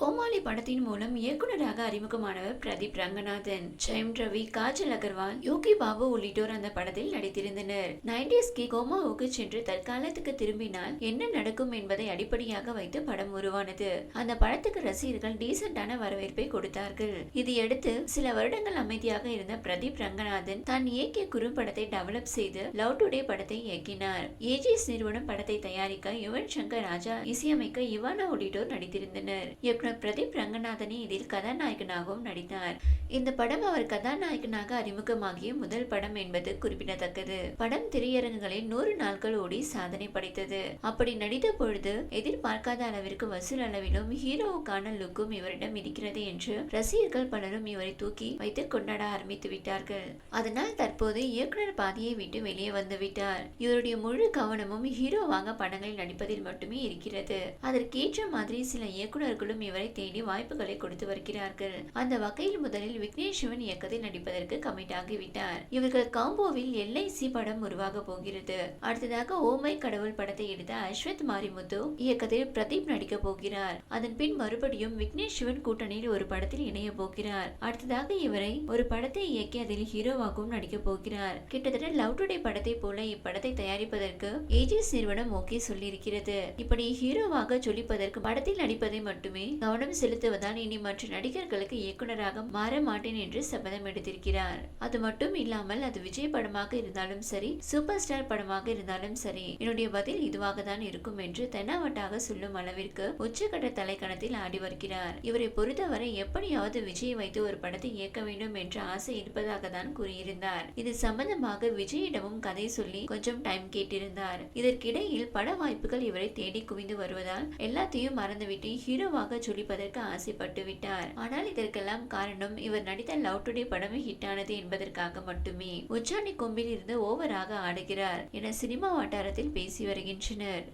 கோமாளி படத்தின் மூலம் இயக்குனராக அறிமுகமானவர் பிரதீப் ரங்கநாதன். ஜெயம் ரவி காஜல் அகர்வால் யோகி பாபு உள்ளிட்டோர் அந்த படத்தில் நடித்திருந்தனர். நைன்டிஸ்கி கோமாவுக்கு சென்று தற்காலத்துக்கு திரும்பினால் என்ன நடக்கும் என்பதை அடிப்படையாக வைத்து படம் உருவானது. அந்த படத்துக்கு ரசிகர்கள் டீசென்டான வரவேற்பை கொடுத்தார்கள். இதையடுத்து சில வருடங்கள் அமைதியாக இருந்த பிரதீப் ரங்கநாதன் தான் இயக்கிய குறும்படத்தை டெவலப் செய்து லவ் டுடே படத்தை இயக்கினார். ஏஜிஎஸ் நிறுவனம் படத்தை தயாரிக்க யுவன் சங்கர் ராஜா இசையமைக்க இவானா உள்ளிட்டோர் நடித்திருந்தனர். இயக்குனர் பிரதீப் ரங்கநாதனே இதில் கதாநாயகனாகவும் நடித்தார். இந்த படம் அவர் கதாநாயகனாக அறிமுகமாகிய முதல் படம் என்பது குறிப்பிடத்தக்கது. படம் திரையரங்குகளில் நூறு நாட்கள் ஓடி சாதனை படைத்தது. அப்படி நடித்த பொழுது எதிர்பார்க்காத அளவிற்கு வசூல் அளவிலும் ஹீரோவுக்கான லுக்கும் இவரிடம் இருக்கிறது என்று ரசிகர்கள் பலரும் இவரை தூக்கி வைத்து கொண்டாட ஆரம்பித்து விட்டார்கள். அதனால் தற்போது இயக்குனர் பாதையை விட்டு வெளியே வந்து விட்டார். இவருடைய முழு கவனமும் ஹீரோவாக படங்களில் நடிப்பதில் மட்டுமே இருக்கிறது. அதற்கேற்ற மாதிரி சில இயக்குநர்களும் இவர் தேடி வாய்ப்புகளை கொடுத்து வருகிறார்கள். அந்த வகையில் முதலில் விக்னேஷ் சிவன் இயக்கத்தில் நடிப்பதற்கு கமிட் ஆகிவிட்டார். இவர்கள் காம்போவில் எல்ஐசி படம் உருவாக போகிறது. அடுத்ததாக ஓமை கடவுள் படத்தை எடுத்த அஸ்வத் மாரிமுத்து இயக்கத்தில் பிரதீப் நடிக்க போகிறார். அதன் பின் மறுபடியும் விக்னேஷ் சிவன் கூட்டணியில் ஒரு படத்தில் இணைய போகிறார். அடுத்ததாக இவரை ஒரு படத்தை இயக்கி அதில் ஹீரோவாகவும் நடிக்க போகிறார். கிட்டத்தட்ட லவ் டுடே படத்தை போல இப்படத்தை தயாரிப்பதற்கு ஏஜிஎஸ் நிறுவனம் ஓகே சொல்லியிருக்கிறது. இப்படி ஹீரோவாக சொல்லிப்பதற்கு படத்தில் நடிப்பதை மட்டுமே கவனம் செலுத்துவதால் இனி மற்ற நடிகர்களுக்கு இயக்குநராக மாற மாட்டேன் என்று சபதம் எடுத்திருக்கிறார். அது மட்டும் இல்லாமல் அது விஜய் படமாக இருந்தாலும் சரி சூப்பர் ஸ்டார் படமாக இருந்தாலும் சரி என்னுடைய பதில் இதுவாக தான் இருக்கும் என்று தென்னாவட்டாக சொல்லும் அளவிற்கு உச்சக்கட்ட தலைக்கணத்தில் ஆடி வருகிறார். இவரை பொறுத்தவரை எப்படியாவது விஜய் வைத்து ஒரு படத்தை இயக்க வேண்டும் என்ற ஆசை இருப்பதாக தான் கூறியிருந்தார். இது சம்பந்தமாக விஜயிடமும் கதை சொல்லி கொஞ்சம் டைம் கேட்டிருந்தார். இதற்கிடையில் பட வாய்ப்புகள் இவரை தேடி குவிந்து வருவதால் எல்லாத்தையும் மறந்துவிட்டு ஹீரோவாக சொல்லி சொல்லிப்பதற்கு ஆசைப்பட்டு விட்டார். ஆனால் இதற்கெல்லாம் காரணம் இவர் நடித்த லவ் டுடே படமே ஹிட்டானது என்பதற்காக மட்டுமே. உச்சாணி கொம்பில் இருந்து ஓவராக ஆடுகிறார் என சினிமா வட்டாரத்தில் பேசி வருகின்றனர்.